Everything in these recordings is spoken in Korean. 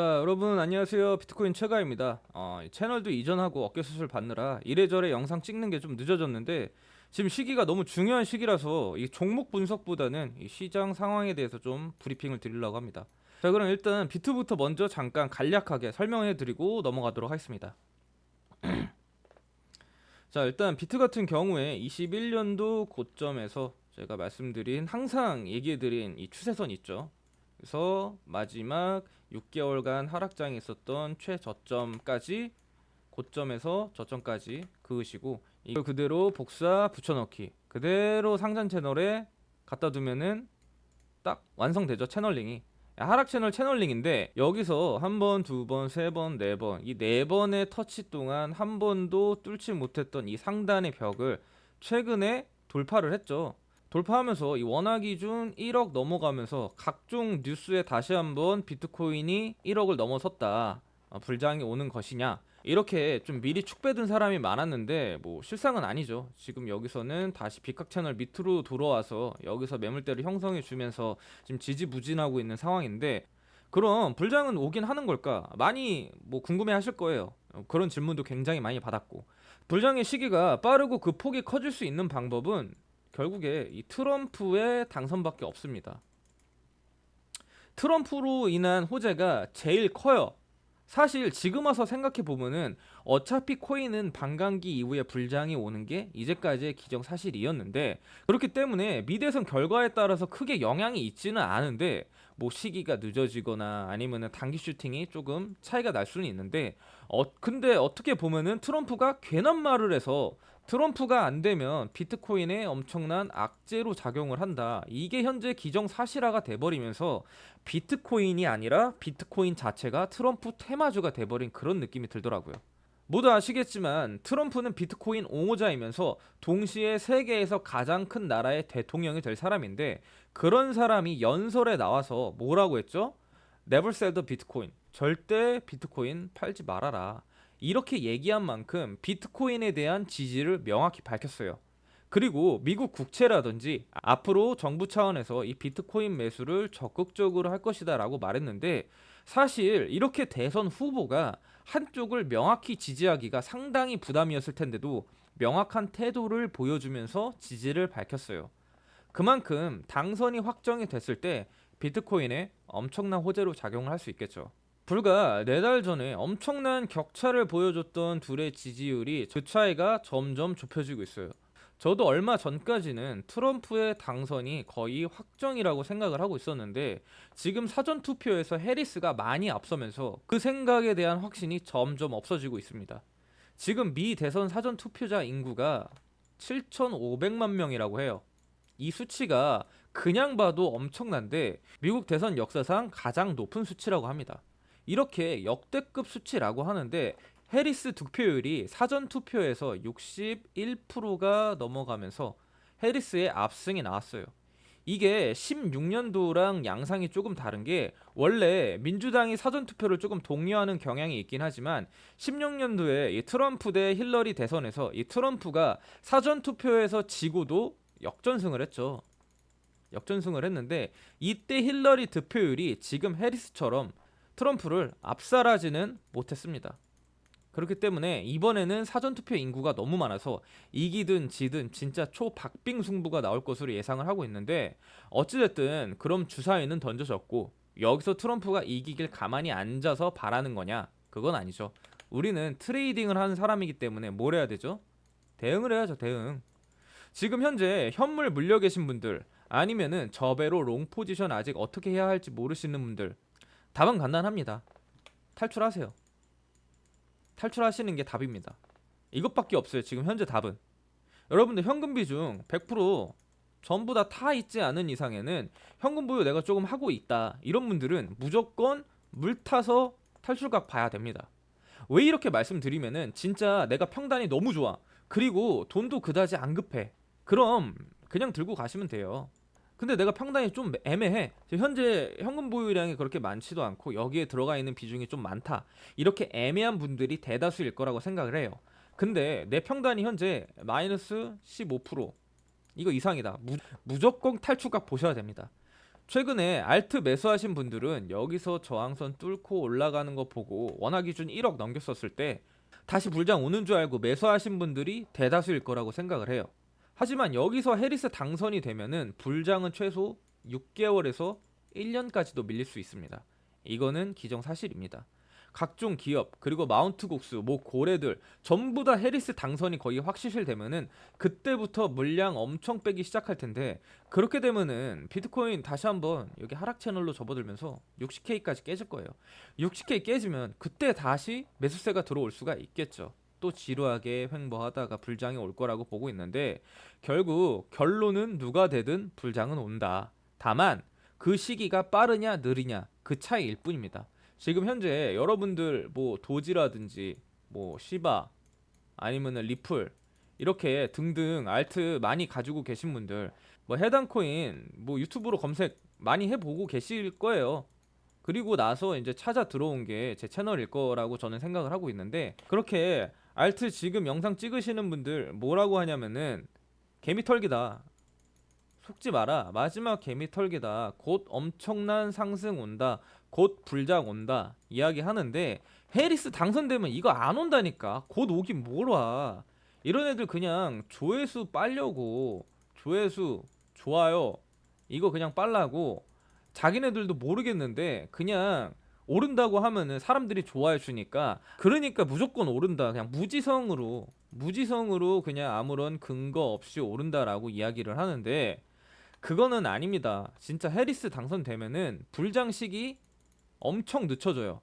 자, 여러분 안녕하세요. 비트코인 최가입니다. 어, 이 채널도 이전하고 어깨 수술 받느라 이래저래 영상 찍는 게 좀 늦어졌는데 지금 시기가 너무 중요한 시기라서 이 종목 분석보다는 이 시장 상황에 대해서 좀 브리핑을 드리려고 합니다. 자, 그럼 일단 비트부터 먼저 잠깐 간략하게 설명해 드리고 넘어가도록 하겠습니다. 자, 일단 비트 같은 경우에 21년도 고점에서 제가 말씀드린 항상 얘기해 드린 이 추세선 있죠. 그래서 마지막 6개월간 하락장이 있었던 최저점까지 고점에서 저점까지 그으시고 이걸 그대로 복사 붙여넣기 그대로 상단 채널에 갖다 두면은 딱 완성되죠 채널링이 하락 채널 채널링인데 여기서 한 번, 두 번, 세 번, 네 번 이 네 번의 터치 동안 한 번도 뚫지 못했던 이 상단의 벽을 최근에 돌파를 했죠. 돌파하면서 이 원화 기준 1억 넘어가면서 각종 뉴스에 다시 한번 비트코인이 1억을 넘어섰다. 어, 불장이 오는 것이냐. 이렇게 좀 미리 축배든 사람이 많았는데 뭐 실상은 아니죠. 지금 여기서는 다시 비각 채널 밑으로 돌아와서 여기서 매물대를 형성해 주면서 지금 지지부진하고 있는 상황인데 그럼 불장은 오긴 하는 걸까? 많이 뭐 궁금해 하실 거예요. 어, 그런 질문도 굉장히 많이 받았고 불장의 시기가 빠르고 그 폭이 커질 수 있는 방법은 결국에 이 트럼프의 당선밖에 없습니다. 트럼프로 인한 호재가 제일 커요. 사실 지금 와서 생각해 보면은 어차피 코인은 반감기 이후에 불장이 오는 게 이제까지의 기정사실이었는데 그렇기 때문에 미대선 결과에 따라서 크게 영향이 있지는 않은데 뭐 시기가 늦어지거나 아니면은 단기 슈팅이 조금 차이가 날 수는 있는데 어 근데 어떻게 보면은 트럼프가 괜한 말을 해서 트럼프가 안 되면 비트코인에 엄청난 악재로 작용을 한다. 이게 현재 기정사실화가 돼버리면서 비트코인이 아니라 비트코인 자체가 트럼프 테마주가 돼버린 그런 느낌이 들더라고요. 모두 아시겠지만 트럼프는 비트코인 옹호자이면서 동시에 세계에서 가장 큰 나라의 대통령이 될 사람인데 그런 사람이 연설에 나와서 뭐라고 했죠? Never sell the Bitcoin. 절대 비트코인 팔지 말아라. 이렇게 얘기한 만큼 비트코인에 대한 지지를 명확히 밝혔어요. 그리고 미국 국채라든지 앞으로 정부 차원에서 이 비트코인 매수를 적극적으로 할 것이다 라고 말했는데 사실 이렇게 대선 후보가 한쪽을 명확히 지지하기가 상당히 부담이었을 텐데도 명확한 태도를 보여주면서 지지를 밝혔어요. 그만큼 당선이 확정이 됐을 때 비트코인에 엄청난 호재로 작용을 할 수 있겠죠. 불과 네 달 전에 엄청난 격차를 보여줬던 둘의 지지율이 그 차이가 점점 좁혀지고 있어요. 저도 얼마 전까지는 트럼프의 당선이 거의 확정이라고 생각을 하고 있었는데 지금 사전 투표에서 해리스가 많이 앞서면서 그 생각에 대한 확신이 점점 없어지고 있습니다. 지금 미 대선 사전 투표자 인구가 7,500만 명이라고 해요. 이 수치가 그냥 봐도 엄청난데 미국 대선 역사상 가장 높은 수치라고 합니다. 이렇게 역대급 수치라고 하는데 해리스 득표율이 사전 투표에서 61%가 넘어가면서 해리스의 압승이 나왔어요. 이게 16년도랑 양상이 조금 다른 게 원래 민주당이 사전 투표를 조금 독려하는 경향이 있긴 하지만 16년도에 이 트럼프 대 힐러리 대선에서 이 트럼프가 사전 투표에서 지고도 역전승을 했죠. 역전승을 했는데 이때 힐러리 득표율이 지금 해리스처럼 트럼프를 압살하지는 못했습니다. 그렇기 때문에 이번에는 사전투표 인구가 너무 많아서 이기든 지든 진짜 초박빙 승부가 나올 것으로 예상을 하고 있는데 어찌됐든 그럼 주사위는 던져졌고 여기서 트럼프가 이기길 가만히 앉아서 바라는 거냐? 그건 아니죠. 우리는 트레이딩을 하는 사람이기 때문에 뭘 해야 되죠? 대응을 해야죠, 대응. 지금 현재 현물 물려 계신 분들 아니면은 저배로 롱 포지션 아직 어떻게 해야 할지 모르시는 분들 답은 간단합니다. 탈출하세요. 탈출하시는 게 답입니다. 이것밖에 없어요. 지금 현재 답은. 여러분들 현금 비중 100% 전부 다 타 있지 않은 이상에는 현금 보유 내가 조금 하고 있다. 이런 분들은 무조건 물 타서 탈출각 봐야 됩니다. 왜 이렇게 말씀드리면은 진짜 내가 평단이 너무 좋아. 그리고 돈도 그다지 안 급해. 그럼 그냥 들고 가시면 돼요. 근데 내가 평단이 좀 애매해. 현재 현금 보유량이 그렇게 많지도 않고 여기에 들어가 있는 비중이 좀 많다. 이렇게 애매한 분들이 대다수일 거라고 생각을 해요. 근데 내 평단이 현재 마이너스 15% 이거 이상이다. 무, 무조건 탈출각 보셔야 됩니다. 최근에 알트 매수하신 분들은 여기서 저항선 뚫고 올라가는 거 보고 원화 기준 1억 넘겼었을 때 다시 불장 오는 줄 알고 매수하신 분들이 대다수일 거라고 생각을 해요. 하지만 여기서 해리스 당선이 되면은 불장은 최소 6개월에서 1년까지도 밀릴 수 있습니다. 이거는 기정사실입니다. 각종 기업 그리고 마운트국수 뭐 고래들 전부 다 해리스 당선이 거의 확실시되면은 그때부터 물량 엄청 빼기 시작할 텐데 그렇게 되면은 비트코인 다시 한번 여기 하락 채널로 접어들면서 60K까지 깨질 거예요. 60K 깨지면 그때 다시 매수세가 들어올 수가 있겠죠. 또 지루하게 횡보하다가 불장이 올 거라고 보고 있는데 결국 결론은 누가 되든 불장은 온다. 다만 그 시기가 빠르냐 느리냐 그 차이일 뿐입니다. 지금 현재 여러분들 뭐 도지라든지 뭐 시바 아니면은 리플 이렇게 등등 알트 많이 가지고 계신 분들 뭐 해당 코인 뭐 유튜브로 검색 많이 해보고 계실 거예요. 그리고 나서 이제 찾아 들어온 게 제 채널일 거라고 저는 생각을 하고 있는데 그렇게 알트 지금 영상 찍으시는 분들 뭐라고 하냐면은 개미 털기다. 속지 마라. 마지막 개미 털기다. 곧 엄청난 상승 온다. 곧 불장 온다. 이야기 하는데 해리스 당선되면 이거 안 온다니까. 곧 오긴 뭘 와. 이런 애들 그냥 조회수 빨려고 조회수 좋아요. 이거 그냥 빨라고 자기네들도 모르겠는데 그냥 오른다고 하면은 사람들이 좋아해 주니까 그러니까 무조건 오른다. 그냥 무지성으로 무지성으로 그냥 아무런 근거 없이 오른다라고 이야기를 하는데 그거는 아닙니다. 진짜 해리스 당선되면은 불장식이 엄청 늦춰져요.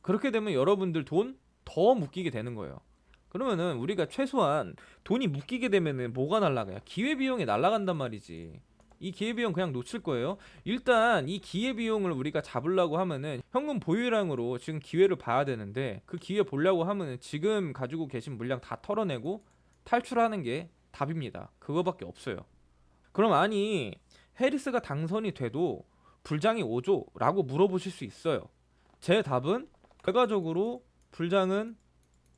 그렇게 되면 여러분들 돈 더 묶이게 되는 거예요. 그러면은 우리가 최소한 돈이 묶이게 되면은 뭐가 날라가요? 기회 비용이 날라간단 말이지. 이 기회 비용 그냥 놓칠 거예요. 일단 이 기회 비용을 우리가 잡으려고 하면은 현금 보유량으로 지금 기회를 봐야 되는데 그 기회 보려고 하면은 지금 가지고 계신 물량 다 털어내고 탈출하는 게 답입니다. 그거밖에 없어요. 그럼 아니 해리스가 당선이 돼도 불장이 오죠? 라고 물어보실 수 있어요. 제 답은 결과적으로 불장은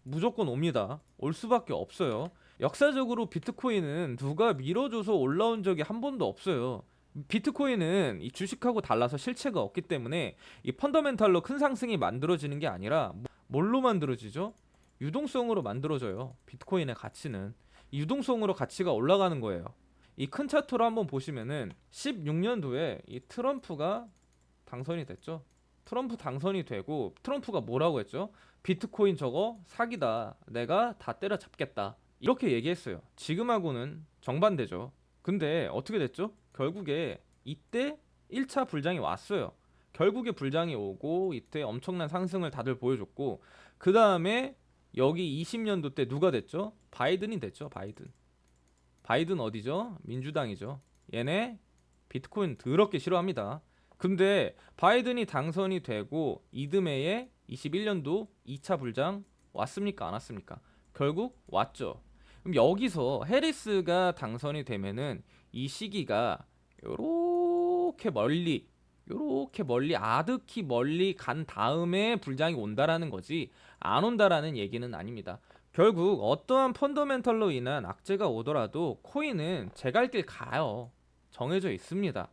무조건 옵니다. 올 수밖에 없어요. 역사적으로 비트코인은 누가 밀어줘서 올라온 적이 한 번도 없어요. 비트코인은 이 주식하고 달라서 실체가 없기 때문에 이 펀더멘탈로 큰 상승이 만들어지는 게 아니라 뭘로 만들어지죠? 유동성으로 만들어져요. 비트코인의 가치는 이 유동성으로 가치가 올라가는 거예요. 이 큰 차트로 한번 보시면은 16년도에 이 트럼프가 당선이 됐죠. 트럼프 당선이 되고 트럼프가 뭐라고 했죠? 비트코인 저거 사기다. 내가 다 때려잡겠다. 이렇게 얘기했어요. 지금하고는 정반대죠. 근데 어떻게 됐죠? 결국에 이때 1차 불장이 왔어요. 결국에 불장이 오고 이때 엄청난 상승을 다들 보여줬고 그 다음에 여기 20년도 때 누가 됐죠? 바이든이 됐죠. 바이든. 바이든 어디죠? 민주당이죠. 얘네 비트코인 더럽게 싫어합니다. 근데 바이든이 당선이 되고 이듬해에 21년도 2차 불장 왔습니까? 안 왔습니까? 결국 왔죠. 그럼 여기서 해리스가 당선이 되면은 이 시기가 요렇게 멀리 요렇게 멀리 아득히 멀리 간 다음에 불장이 온다라는 거지 안 온다라는 얘기는 아닙니다. 결국 어떠한 펀더멘털로 인한 악재가 오더라도 코인은 제 갈 길 가요. 정해져 있습니다.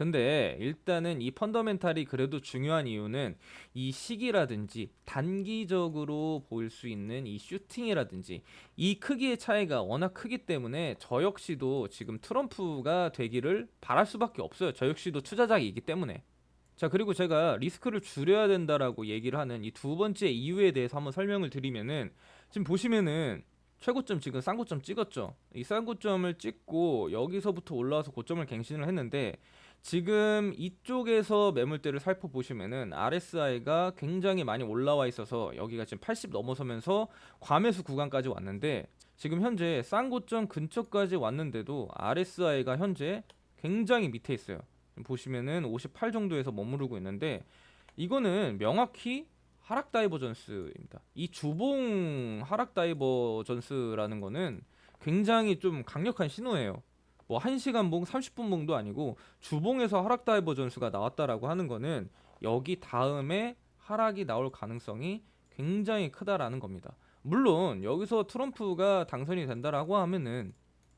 근데 일단은 이 펀더멘탈이 그래도 중요한 이유는 이 시기라든지 단기적으로 보일 수 있는 이 슈팅이라든지 이 크기의 차이가 워낙 크기 때문에 저 역시도 지금 트럼프가 되기를 바랄 수밖에 없어요. 저 역시도 투자자이기 때문에. 자, 그리고 제가 리스크를 줄여야 된다라고 얘기를 하는 이 두 번째 이유에 대해서 한번 설명을 드리면은 지금 보시면은 최고점 지금 쌍고점 찍었죠. 이 쌍고점을 찍고 여기서부터 올라와서 고점을 갱신을 했는데 지금 이쪽에서 매물대를 살펴보시면은 RSI가 굉장히 많이 올라와 있어서 여기가 지금 80 넘어서면서 과매수 구간까지 왔는데 지금 현재 쌍고점 근처까지 왔는데도 RSI가 현재 굉장히 밑에 있어요. 보시면은 58 정도에서 머무르고 있는데 이거는 명확히 하락 다이버전스입니다. 이 주봉 하락 다이버전스라는 거는 굉장히 좀 강력한 신호예요. 뭐 1시간 봉, 30분 봉도 아니고 주봉에서 하락 다이버전스가 나왔다라고 하는 거는 여기 다음에 하락이 나올 가능성이 굉장히 크다라는 겁니다. 물론 여기서 트럼프가 당선이 된다라고 하면은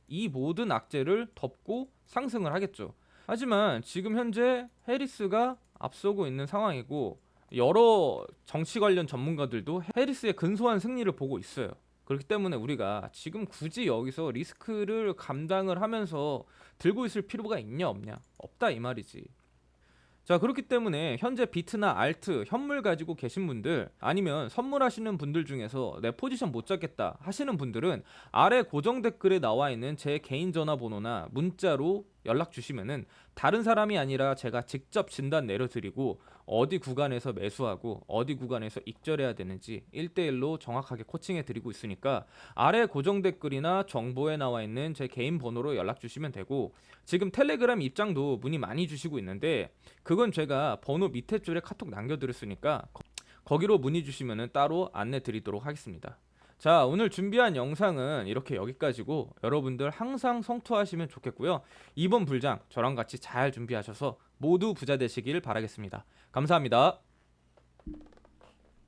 이 모든 악재를 덮고 상승을 하겠죠. 하지만 지금 현재 해리스가 앞서고 있는 상황이고 여러 정치 관련 전문가들도 해리스의 근소한 승리를 보고 있어요. 그렇기 때문에 우리가 지금 굳이 여기서 리스크를 감당을 하면서 들고 있을 필요가 있냐 없냐 없다 이 말이지. 자 그렇기 때문에 현재 비트나 알트 현물 가지고 계신 분들 아니면 선물하시는 분들 중에서 내 포지션 못 잡겠다 하시는 분들은 아래 고정 댓글에 나와 있는 제 개인 전화번호나 문자로 연락 주시면은 다른 사람이 아니라 제가 직접 진단 내려드리고 어디 구간에서 매수하고 어디 구간에서 익절해야 되는지 1대1로 정확하게 코칭해 드리고 있으니까 아래 고정 댓글이나 정보에 나와 있는 제 개인 번호로 연락 주시면 되고 지금 텔레그램 입장도 문의 많이 주시고 있는데 그건 제가 번호 밑에 줄에 카톡 남겨드렸으니까 거- 거기로 문의 주시면은 따로 안내 드리도록 하겠습니다. 자 오늘 준비한 영상은 이렇게 여기까지고 여러분들 항상 성투하시면 좋겠고요. 이번 불장 저랑 같이 잘 준비하셔서 모두 부자 되시길 바라겠습니다. 감사합니다.